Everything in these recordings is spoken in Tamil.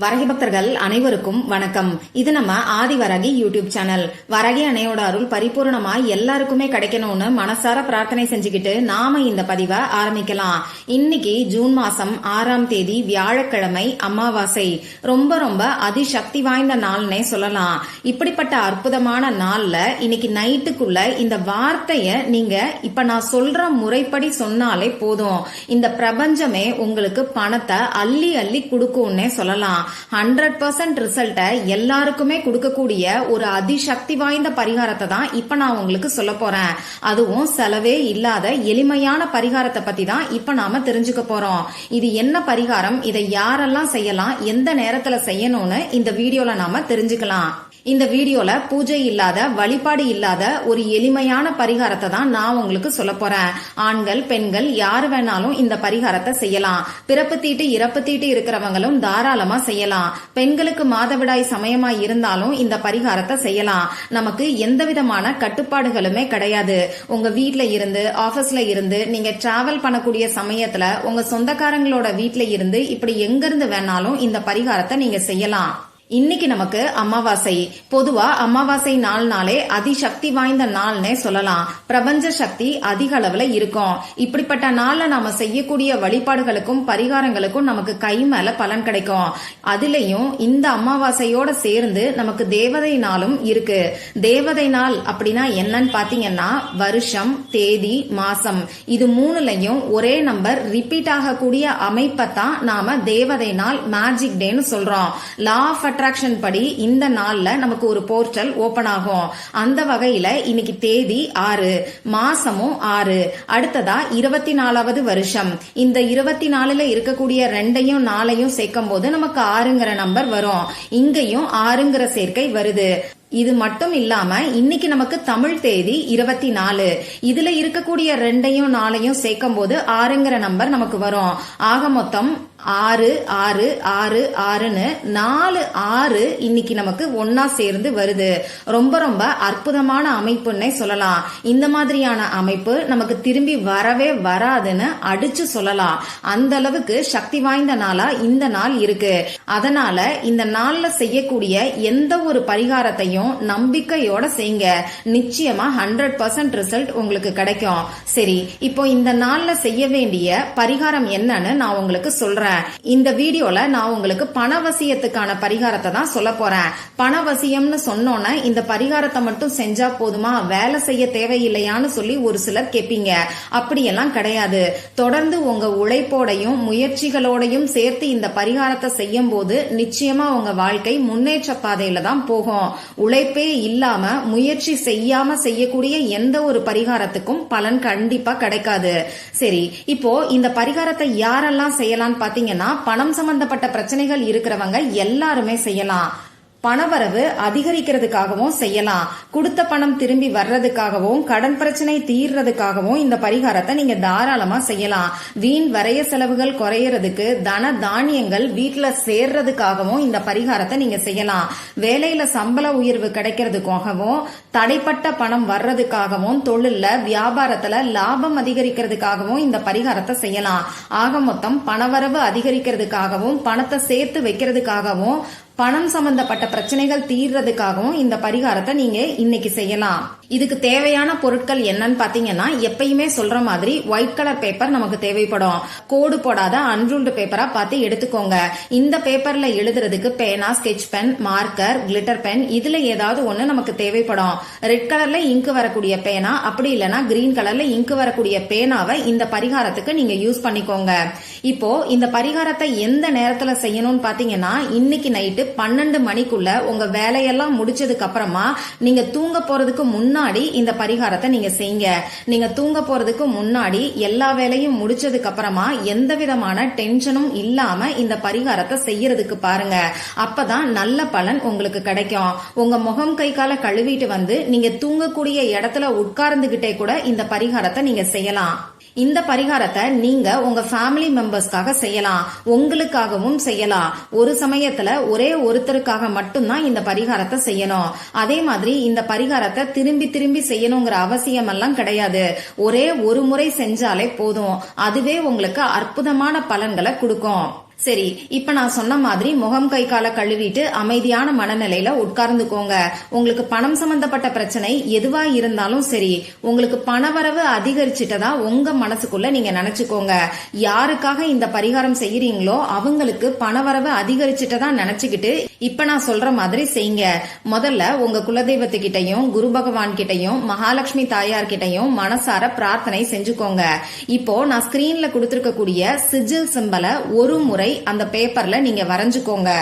வரகி பக்தர்கள் அனைவருக்கும் வணக்கம். இது நம்ம ஆதி வரகி யூடியூப் சேனல். வரகி அணையோட அருள் பரிபூர்ணமா எல்லாருக்குமே கிடைக்கணும்னு மனசார பிரார்த்தனை செஞ்சுக்கிட்டு நாம இந்த பதிவை ஆரம்பிக்கலாம். இன்னைக்கு ஜூன் மாசம் ஆறாம் தேதி வியாழக்கிழமை அமாவாசை. ரொம்ப ரொம்ப அதிசக்தி வாய்ந்த நாள்னே சொல்லலாம். இப்படிப்பட்ட அற்புதமான நாள்ல இன்னைக்கு நைட்டுக்குள்ள இந்த வார்த்தைய நீங்க இப்ப நான் சொல்ற முறைப்படி சொன்னாலே போதும். இந்த பிரபஞ்சமே உங்களுக்கு பணத்தை அள்ளி அள்ளி கொடுக்கும்னே சொல்லலாம். ஹண்ட்ரட் பர்சன்ட் ரிசல்ட்டை எல்லாருக்குமே கொடுக்கக்கூடிய ஒரு அதிசக்தி வாய்ந்த பரிகாரத்தை தான் இப்ப நான் உங்களுக்கு சொல்ல போறேன். அதுவும் செலவே இல்லாத எளிமையான பரிகாரத்தை பத்தி தான் இப்ப நாம தெரிஞ்சுக்க போறோம். இது என்ன பரிகாரம்? இதை யாரெல்லாம் செய்யலாம்? எந்த நேரத்துல செய்யணும்னு இந்த வீடியோல நாம தெரிஞ்சுக்கலாம். இந்த வீடியோல பூஜை இல்லாத வழிபாடு இல்லாத ஒரு எளிமையான பரிகாரத்தை தான் நான் உங்களுக்கு சொல்ல போறேன். ஆண்கள் பெண்கள் யார் வேணாலும் இந்த பரிகாரத்தை செய்யலாம். பிறப்பு தீட்டு இறப்பு தீட்டு இருக்கிறவங்களும் தாராளமா செய்யலாம். பெண்களுக்கு மாதவிடாய் சமயமா இருந்தாலும் இந்த பரிகாரத்தை செய்யலாம். நமக்கு எந்த விதமான கட்டுப்பாடுகளுமே கிடையாது. உங்க வீட்ல இருந்து ஆபீஸ்ல இருந்து நீங்க டிராவல் பண்ணக்கூடிய சமயத்துல உங்க சொந்தக்காரங்களோட வீட்ல இருந்து இப்படி எங்க இருந்து வேணாலும் இந்த பரிகாரத்தை நீங்க செய்யலாம். இன்னைக்கு நமக்கு அமாவாசை. பொதுவா அமாவாசை நாள் நாளே அதிசக்தி வாய்ந்த நாள்னே சொல்லலாம். பிரபஞ்ச சக்தி அதிக அளவுல இருக்கும். இப்படிப்பட்ட நாள்ல நாம செய்யக்கூடிய வழிபாடுகளுக்கும் பரிகாரங்களுக்கும் நமக்கு கை மேல பலன் கிடைக்கும். அதுலயும் இந்த அமாவாசையோட சேர்ந்து நமக்கு தேவதை நாளும் இருக்கு. தேவதை நாள் அப்படின்னா என்னன்னு பாத்தீங்கன்னா வருஷம் தேதி மாசம். இது மூணுலயும் ஒரே நம்பர் ரிப்பீட் ஆகக்கூடிய அமைப்பை தான் நாம தேவதை நாள் மேஜிக் டேன்னு சொல்றோம். லா ஆஃப் அட்ராக்ஷன் படி இந்த நாள்ல நமக்கு ஒரு போர்ட்டல் ஓபன் ஆகும். அந்த வகையில இன்னைக்கு தேதி ஆறு மாசமும் ஆறு. அடுத்ததா இருபத்தி நாலாவது வருஷம். இந்த இருபத்தி நாலுல இருக்கக்கூடிய ரெண்டையும் நாளையும் சேர்க்கும் போது நமக்கு ஆறுங்கிற நம்பர் வரும். இங்கேயும் ஆறுங்கிற சேர்க்கை வருது. இது மட்டும் இல்லாம இன்னைக்கு நமக்கு தமிழ் தேதி இருபத்தி நாலு இதுல இருக்கக்கூடிய ரெண்டையும் நாளையும் சேர்க்கும் போது ஆறுங்கிற நம்பர் நமக்கு வரும். ஆக மொத்தம் ஆறு ஆறு ஆறு ஆறுன்னு நாலு ஆறு இன்னைக்கு நமக்கு ஒன்னா சேர்ந்து வருது. ரொம்ப ரொம்ப அற்புதமான அமைப்புன்னே சொல்லலாம். இந்த மாதிரியான அமைப்பு நமக்கு திரும்பி வரவே வராதுன்னு அடிச்சு சொல்லலாம். அந்த அளவுக்கு சக்தி வாய்ந்த நாளா இந்த நாள் இருக்கு. அதனால இந்த நாள்ல செய்யக்கூடிய எந்த ஒரு பரிகாரத்தையும் நம்பிக்கையோட செய்யுங்க. நிச்சயமா ஹண்ட்ரட் பர்சன்ட் ரிசல்ட் உங்களுக்கு கிடைக்கும். சரி இப்போ இந்த நாள்ல செய்ய வேண்டிய பரிகாரம் என்னன்னு நான் உங்களுக்கு சொல்றேன். இந்த வீடியோல நான் உங்களுக்கு பணவசியத்துக்கான பரிகாரத்தை தான் சொல்ல போறேன். பணவசியம்னு சொன்னோன்னே இந்த பரிகாரத்தை மட்டும் செஞ்சா போதுமா? வேலை செய்ய தேவையில்லையான்னு சொல்லி ஒரு சிலர் கேட்பீங்க அப்படியெல்லாம் கிடையாது. தொடர்ந்து உங்க உழைப்போடையும் முயற்சிகளோடையும் சேர்த்து இந்த பரிகாரத்தை செய்யும் போது நிச்சயமா உங்க வாழ்க்கை முன்னேற்ற பாதையில தான் போகும். உழைப்பே இல்லாம முயற்சி செய்யாம செய்யக்கூடிய எந்த ஒரு பரிகாரத்துக்கும் பலன் கண்டிப்பா கிடைக்காது. சரி இப்போ இந்த பரிகாரத்தை யாரெல்லாம் செய்யலாம்னு பாத்தீங்கன்னா பணம் சம்பந்தப்பட்ட பிரச்சனைகள் இருக்கிறவங்க எல்லாருமே செய்யலாம். பணவரவு அதிகரிக்கிறதுக்காகவும் செய்யலாம். கொடுத்த பணம் திரும்பி வர்றதுக்காகவும் கடன் பிரச்சனை தீர்றதுக்காகவும் இந்த பரிகாரத்தை நீங்க தாராளமா செய்யலாம். வீண் வரைய செலவுகள் குறையறதுக்கு தன தானியங்கள் வீட்டுல சேர்றதுக்காகவும் இந்த பரிகாரத்தை நீங்க செய்யலாம். வேலையில சம்பள உயர்வு கிடைக்கிறதுக்காகவும் தடைப்பட்ட பணம் வர்றதுக்காகவும் தொழில்ல வியாபாரத்துல லாபம் அதிகரிக்கிறதுக்காகவும் இந்த பரிகாரத்தை செய்யலாம். ஆக மொத்தம் பணவரவு அதிகரிக்கிறதுக்காகவும் பணத்தை சேர்த்து வைக்கிறதுக்காகவும் பணம் சம்பந்தப்பட்ட பிரச்சனைகள் தீர்றதுக்காகவும் இந்த பரிகாரத்தை நீங்க இன்னைக்கு செய்யலாம். இதுக்கு தேவையான பொருட்கள் என்னன்னு பாத்தீங்கன்னா எப்பயுமே சொல்ற மாதிரி ஒயிட் கலர் பேப்பர் நமக்கு தேவைப்படும். கோடு போடாத அன்ரூல்டு பேப்பரா பார்த்து எடுத்துக்கோங்க. இந்த பேப்பர்ல எழுதுறதுக்கு பேனா sketch pen marker glitter pen இதுல ஏதாவது ஒண்ணு நமக்கு தேவைப்படும். ரெட் கலர்ல இங்கு வரக்கூடிய பேனா அப்படி இல்லைன்னா கிரீன் கலர்ல இங்கு வரக்கூடிய பேனாவை இந்த பரிகாரத்துக்கு நீங்க யூஸ் பண்ணிக்கோங்க. இப்போ இந்த பரிகாரத்தை எந்த நேரத்துல செய்யணும்னு பாத்தீங்கன்னா இன்னைக்கு நைட்டு பன்னெண்டு மணிக்குள்ள உங்க வேலையெல்லாம் முடிச்சதுக்கு அப்புறமா நீங்க தூங்க போறதுக்கு முன்னாடி முன்னாடி இந்த பரிகாரத்தை நீங்க செய்யுங்க. நீங்க தூங்க போறதுக்கு முன்னாடி எல்லா வேலையும் முடிச்சதுக்கு அப்புறமா எந்த விதமான டென்ஷனும் இல்லாம இந்த பரிகாரத்தை செய்யறதுக்கு பாருங்க. அப்பதான் நல்ல பலன் உங்களுக்கு கிடைக்கும். உங்க முகம் கை கால கழுவிட்டு வந்து நீங்க தூங்கக்கூடிய இடத்துல உட்கார்ந்துகிட்டே கூட இந்த பரிகாரத்தை நீங்க செய்யலாம். இந்த பரிகாரத்தை நீங்க உங்க ஃபேமிலி மெம்பர்ஸ்க்காக செய்யலாம். உங்களுக்காகவும் செய்யலாம். ஒரு சமயத்துல ஒரே ஒருத்தருக்காக மட்டும்தான் இந்த பரிகாரத்தை செய்யணும். அதே மாதிரி இந்த பரிகாரத்தை திரும்பி திரும்பி செய்யணுங்கிற அவசியம் எல்லாம் கிடையாது. ஒரே ஒரு முறை செஞ்சாலே போதும். அதுவே உங்களுக்கு அற்புதமான பலன்களை கொடுக்கும். சரி இப்ப நான் சொன்ன மாதிரி முகம் கை காலை கழுவிட்டு அமைதியான மனநிலையில உட்கார்ந்துக்கோங்க. உங்களுக்கு பணம் சம்பந்தப்பட்ட பிரச்சனை எதுவா இருந்தாலும் சரி உங்களுக்கு பணவரவு அதிகரிச்சிட்டதா உங்க மனசுக்குள்ள நீங்க நினைச்சுக்கோங்க. யாருக்காக இந்த பரிகாரம் செய்யறீங்களோ அவங்களுக்கு பணவரவு அதிகரிச்சிட்டதா நினைச்சுக்கிட்டு இப்ப நான் சொல்ற மாதிரி செய்யுங்க. முதல்ல உங்க குலதெய்வத்துக்கிட்டையும் குரு பகவான் கிட்டையும் மகாலட்சுமி தாயார் கிட்டையும் மனசார பிரார்த்தனை செஞ்சுக்கோங்க. இப்போ நான் ஸ்கிரீன்ல கொடுத்திருக்கக்கூடிய சிஜில் சிம்பலை ஒரு முறை அந்த பேப்பர்ல நீங்க வரைஞ்சுக்கோங்க.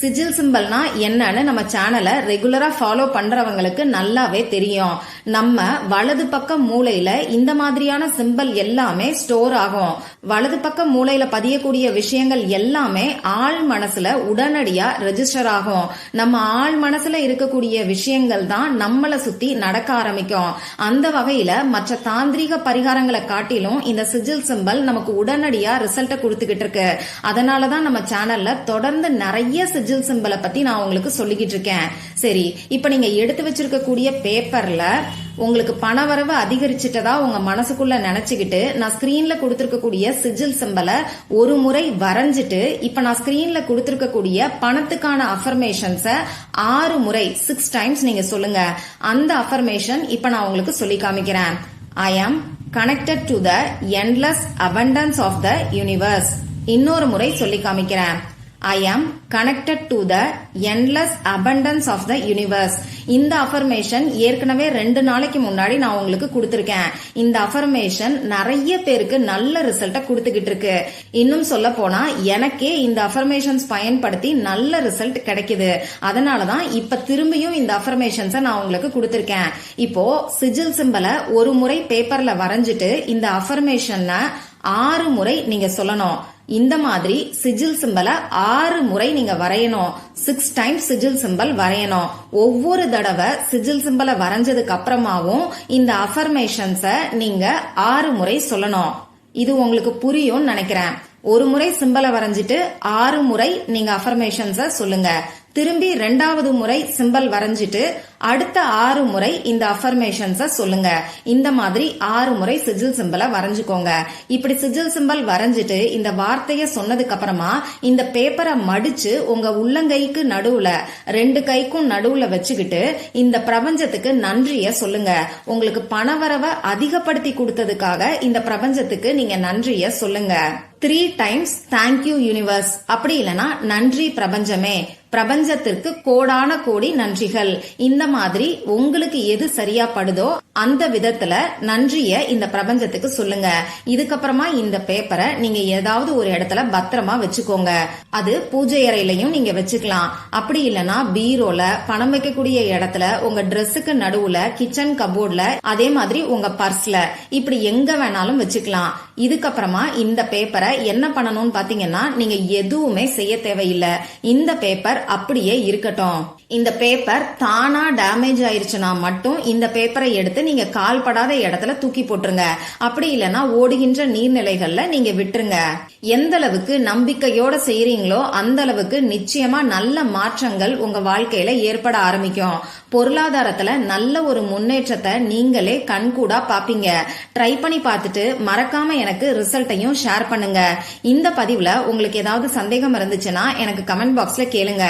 சிஜில் சிம்பல்னா என்னன்னு நம்ம சேனலை ரெகுலரா ஃபாலோ பண்றவங்களுக்கு நல்லாவே தெரியும். நம்ம வலது பக்க மூளையில இந்த மாதிரியான சிம்பல் எல்லாமே ஸ்டோர் ஆகும். வலது பக்க மூளையில பதியக்கூடிய விஷயங்கள் எல்லாமே ஆள் மனசுல உடனடியா ரெஜிஸ்டர் ஆகும். நம்ம ஆள் மனசுல இருக்கக்கூடிய விஷயங்கள் தான் நம்மளை சுத்தி நடக்க ஆரம்பிக்கும். அந்த வகையில மற்ற தாந்திரிக பரிகாரங்களை காட்டிலும் இந்த சிஜில் சிம்பல் நமக்கு உடனடியா ரிசல்ட்டை கொடுத்துக்கிட்டு இருக்கு. அதனாலதான் நம்ம சேனல்ல தொடர்ந்து நிறைய சிஜில் சிம்பலை பத்தி நான் உங்களுக்கு சொல்லிக்கிட்டு இருக்கேன். சரி இப்ப நீங்க எடுத்து வச்சிருக்கக்கூடிய பேப்பர்ல உங்களுக்கு பணவரவு அதிகரிச்சிட்டதா உங்க மனசுக்குள்ள நினைச்சுக்கிட்டு நான் ஸ்கிரீன்ல கொடுத்திருக்கக்கூடிய சிஜில் சிம்பலை ஒரு முறை வரைஞ்சிட்டு இப்ப நான் ஸ்கிரீன்ல கொடுத்திருக்கக்கூடிய பணத்துக்கான அஃபர்மேஷன்ஸ ஆறு முறை சிக்ஸ் டைம்ஸ் நீங்க சொல்லுங்க. அந்த அஃபர்மேஷன் இப்ப நான் உங்களுக்கு சொல்லி காமிக்கிறேன். I am connected to the endless abundance of the universe இன்னொரு முறை சொல்லி காமிக்கிறேன். I am connected to the endless abundance of the universe இந்த அஃபர்மேஷன் ஏற்கனவே ரெண்டு நாளைக்கு முன்னாடி நான் உங்களுக்கு கொடுத்துருக்கேன். இந்த அஃபர்மேஷன் நிறைய பேருக்கு நல்ல ரிசல்ட்டை கொடுத்துக்கிட்டு இருக்கு. இன்னும் சொல்ல போனா எனக்கே இந்த அஃபர்மேஷன்ஸ் பயன்படுத்தி நல்ல ரிசல்ட் கிடைக்குது. அதனாலதான் இப்ப திரும்பியும் இந்த அஃபர்மேஷன்ஸை நான் உங்களுக்கு கொடுத்துருக்கேன். இப்போ சிஜில் சிம்பலை ஒரு முறை பேப்பர்ல வரைஞ்சிட்டு இந்த அஃபர்மேஷனை ஆறு முறை நீங்க சொல்லணும். இந்த மாதிரி சிஜில் சிம்பலை ஆறு முறை நீங்க வரையணும். சிக்ஸ் டைம்ஸ் சிஜில் சிம்பல் வரையணும். ஒவ்வொரு தடவை சிஜில் சிம்பலை வரைஞ்சதுக்கு அப்புறமாவும் இந்த அஃபர்மேஷன்ஸை நீங்க ஆறு முறை சொல்லணும். இது உங்களுக்கு புரியும்னு நினைக்கிறேன். ஒரு முறை சிம்பலை வரைஞ்சிட்டு ஆறு முறை நீங்க அஃபர்மேஷன்ஸை சொல்லுங்க. திரும்பி ரெண்டாவது முறை சிம்பல் வரைஞ்சிட்டு அடுத்த ஆறு முறை இந்த அஃபர்மேஷன்ஸ சொல்லுங்க. இந்த மாதிரி ஆறு முறை சிஜில் சிம்பலை வரைஞ்சுக்கோங்க. இப்படி சிஜில் சிம்பல் வரைஞ்சிட்டு இந்த வார்த்தைய சொன்னதுக்கு அப்புறமா இந்த பேப்பரை மடிச்சு உங்க உள்ளங்கைக்கு நடுவுல ரெண்டு கைக்கும் நடுவுல வச்சுக்கிட்டு இந்த பிரபஞ்சத்துக்கு நன்றிய சொல்லுங்க. உங்களுக்கு பணவரவை அதிகப்படுத்தி கொடுத்ததுக்காக இந்த பிரபஞ்சத்துக்கு நீங்க நன்றிய சொல்லுங்க. த்ரீ டைம்ஸ் தேங்க்யூ யூனிவர்ஸ் அப்படி இல்லைன்னா நன்றி பிரபஞ்சமே. பிரபஞ்சத்திற்கு கோடான கோடி நன்றிகள். இந்த மாதிரி உங்களுக்கு எது சரியா படுதோ அந்த விதத்துல நன்றிய இந்த பிரபஞ்சத்துக்கு சொல்லுங்க. இதுக்கப்புறமா இந்த பேப்பரை நீங்க ஏதாவது ஒரு இடத்துல பத்திரமா வச்சுக்கோங்க. அது பூஜை அறையிலையும் நீங்க வச்சுக்கலாம். அப்படி இல்லனா பீரோல பணம் வைக்கக்கூடிய இடத்துல உங்க ட்ரெஸ்ஸுக்கு நடுவுல கிச்சன் கபோர்ட்ல அதே மாதிரி உங்க பர்ஸ்ல இப்படி எங்க வேணாலும் வச்சுக்கலாம். இதுக்கப்புறமா இந்த பேப்பரை என்ன பண்ணணும்னு பாத்தீங்கன்னா நீங்க எதுவுமே செய்ய தேவையில்லை. இந்த பேப்பர் அப்படியே இருக்கட்டும். இந்த பேப்பர் தானா டேமேஜ் ஆயிருச்சுன்னா மட்டும் இந்த பேப்பரை எடுத்து நீங்க கால்படாத இடத்துல தூக்கி போட்டுருங்க. அப்படி இல்லைன்னா ஓடுகின்ற நீர்நிலைகள்ல நீங்க விட்டுருங்க. எந்த அளவுக்கு நம்பிக்கையோட செய்யறீங்களோ அந்த அளவுக்கு நிச்சயமா நல்ல மாற்றங்கள் உங்க வாழ்க்கையில ஏற்பட ஆரம்பிக்கும். பொருளாதாரத்துல நல்ல ஒரு முன்னேற்றத்தை நீங்களே கண்கூடா பாப்பீங்க. ட்ரை பண்ணி பார்த்துட்டு மறக்காம எனக்கு ரிசல்ட்டையும் ஷேர் பண்ணுங்க. இந்த பதிவுல உங்களுக்கு ஏதாவது சந்தேகம் இருந்துச்சுன்னா எனக்கு கமெண்ட் பாக்ஸ்ல கேளுங்க.